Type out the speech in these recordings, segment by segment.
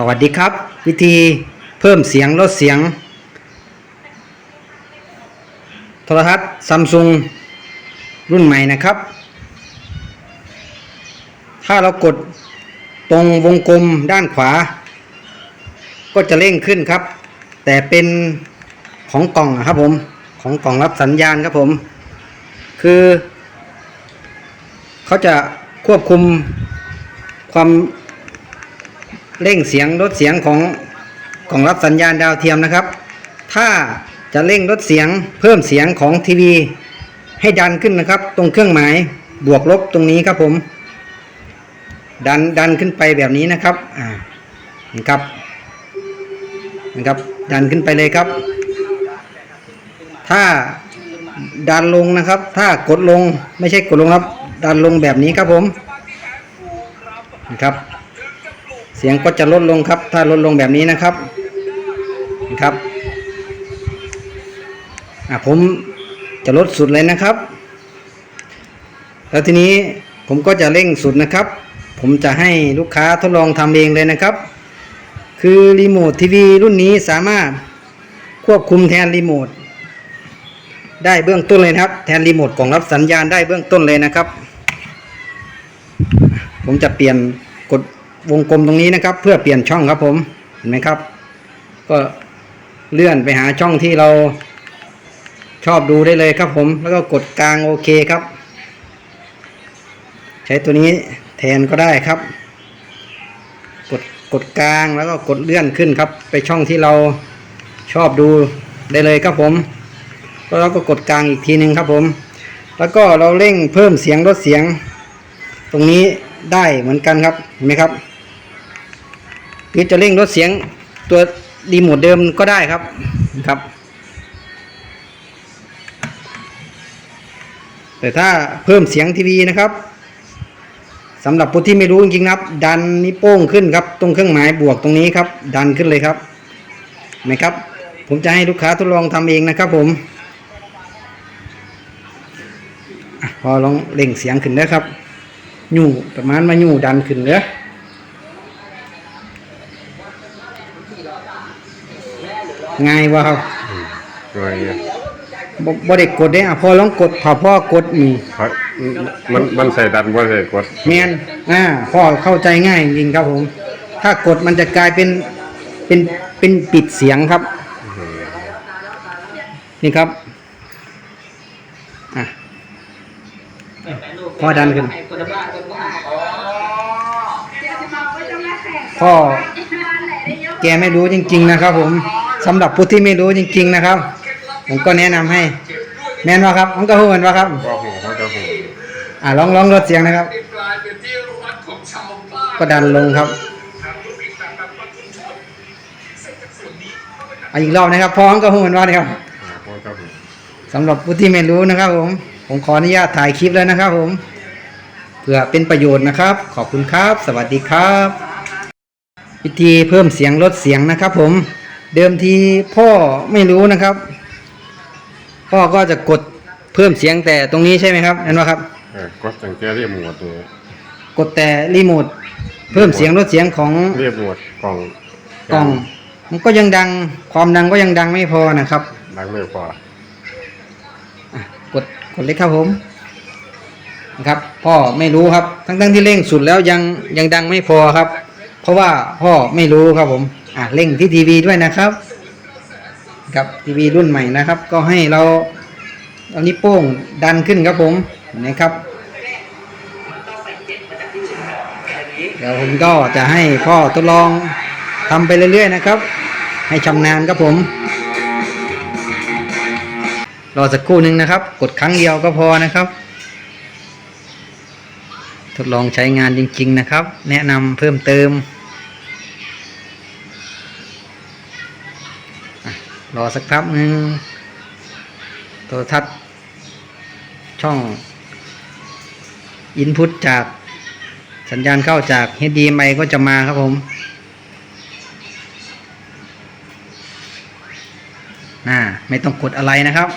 สวัสดีครับ วิธีเพิ่มเสียงลดเสียง โทรทัศน์ซัมซุงรุ่นใหม่นะครับ ถ้าเรากดตรงวงกลมด้านขวา ก็จะเร่งขึ้นครับ แต่เป็นของกล่องครับผมของกล่องรับสัญญาณครับผม คือ เขาจะควบคุมความ เร่งเสียงลดเสียงของกล่องรับสัญญาณดาวเทียมนะครับ ถ้าจะเร่งลดเสียงเพิ่มเสียงของทีวีให้ดันขึ้นนะครับ ตรงเครื่องหมายบวกลบตรงนี้ครับผม ดันดันขึ้นไปแบบนี้นะครับอ่านะครับนะครับ ดันขึ้นไปเลยครับ ถ้าดันลงนะครับ ถ้ากดลงไม่ใช่กดลงครับ ดันลงแบบนี้ครับผมนะครับ เสียงก็จะลดลงครับ ถ้าลดลงแบบนี้นะครับนะครับอะผมจะลดสุดเลยนะครับ แล้วทีนี้ผมก็จะเร่งสุดนะครับ ผมจะให้ลูกค้าทดลองทำเองเลยนะครับ คือรีโมททีวีรุ่นนี้สามารถควบคุมแทนรีโมทได้เบื้องต้นเลยครับ แทนรีโมทกล่องรับสัญญาณได้เบื้องต้นเลยนะครับ ผมจะเปลี่ยนกด วงกลมตรงนี้นะครับ เพื่อเปลี่ยนช่องครับผมเห็นไหมครับ ก็เลื่อนไปหาช่องที่เราชอบดูได้เลยครับผม แล้วก็กดกลางโอเคครับ ใช้ตัวนี้แทนก็ได้ครับ กดกดกลางแล้วก็กดเลื่อนขึ้นครับ ไปช่องที่เราชอบดูได้เลยครับผมแล้วเราก็กดกลางอีกทีหนึ่งครับผม แล้วก็เราเร่งเพิ่มเสียงลดเสียง ตรงนี้ ได้เหมือนกันครับเห็นไหมครับหรือจะเร่งลดเสียงตัวรีโมทเดิมก็ได้ครับครับ แต่ถ้าเพิ่มเสียงทีวีนะครับสำหรับผู้ที่ไม่รู้จริงๆนะครับ ดันนิ้วโป้งขึ้นครับ ตรงเครื่องหมายบวกตรงนี้ครับ ดันขึ้นเลยครับเห็นไหมครับ ผมจะให้ลูกค้าทดลองทำเองนะครับผมพอลองเร่งเสียงขึ้นนะครับ ยู่ประมาณมายู่ดันขึ้นเด้อง่ายวะครับอะไรเงี้ยบ่บ่ได้กดได้อะพอลองกดพอพ่อกดนี่เขามันมันใส่ดันว่าใส่กดแมนอ่าพ่อเข้าใจง่ายจริงๆครับผม ถ้ากดมันจะกลายเป็นเป็นเป็นปิดเสียงครับ นี่ครับอะ พ่อดันขึ้น พ่อแกไม่รู้จริง ๆ นะครับ ผมสำหรับผู้ที่ไม่รู้จริง ๆ นะครับ ผมก็แนะนำให้ แม่นว่าครับมันก็พูดเหมือนว่าครับก็หูเขาจะหูอ่าลองลองลดเสียงนะครับ ก็ดันลงครับเอาอีกรอบนะครับพร้อมก็พูดเหมือนว่านะครับอ่าเขาจะหูสำหรับผู้ที่ไม่รู้นะครับผม ผมขออนุญาตถ่ายคลิปแล้วนะครับผม เพื่อเป็นประโยชน์นะครับ ขอบคุณครับ สวัสดีครับ วิธีเพิ่มเสียงลดเสียงนะครับ ผม เดิมทีพ่อไม่รู้นะครับ พ่อก็จะกดเพิ่มเสียงแต่ตรงนี้ใช่ไหมครับนั่นว่าครับเออกดสังเกตเรียบหมวดตัวกดแต่รีโมทเพิ่มเสียงลดเสียงของเรียบหมวดกล่องกล่อง มันก็ยังดังความดังก็ยังดังไม่พอนะครับ ดังไม่พออะ กดกดเลยครับผมนะครับพ่อไม่รู้ครับ ทั้งทั้งที่เร่งสุดแล้วยังยังดังไม่พอครับ เพราะว่าพ่อไม่รู้ครับผมอะเร่งที่ทีวีด้วยนะครับครับทีวีรุ่นใหม่นะครับ ก็ให้เราเอานิ้วโป้งดันขึ้นครับผมนะครับเดี๋ยวผมก็จะให้พ่อทดลองทำไปเรื่อยๆนะครับ ให้ชำนาญครับผม รอสักครู่หนึ่งนะครับ กดครั้งเดียวก็พอนะครับ ทดลองใช้งานจริง ๆ นะครับ แนะนำเพิ่มเติม รอสักครับหนึ่งโทรทัศน์ช่อง อินพุตจากสัญญาณเข้าจาก HDMI ก็จะมาครับผมน่าไม่ต้องกดอะไรนะครับ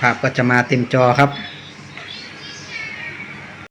ภาพก็จะมาเต็มจอครับ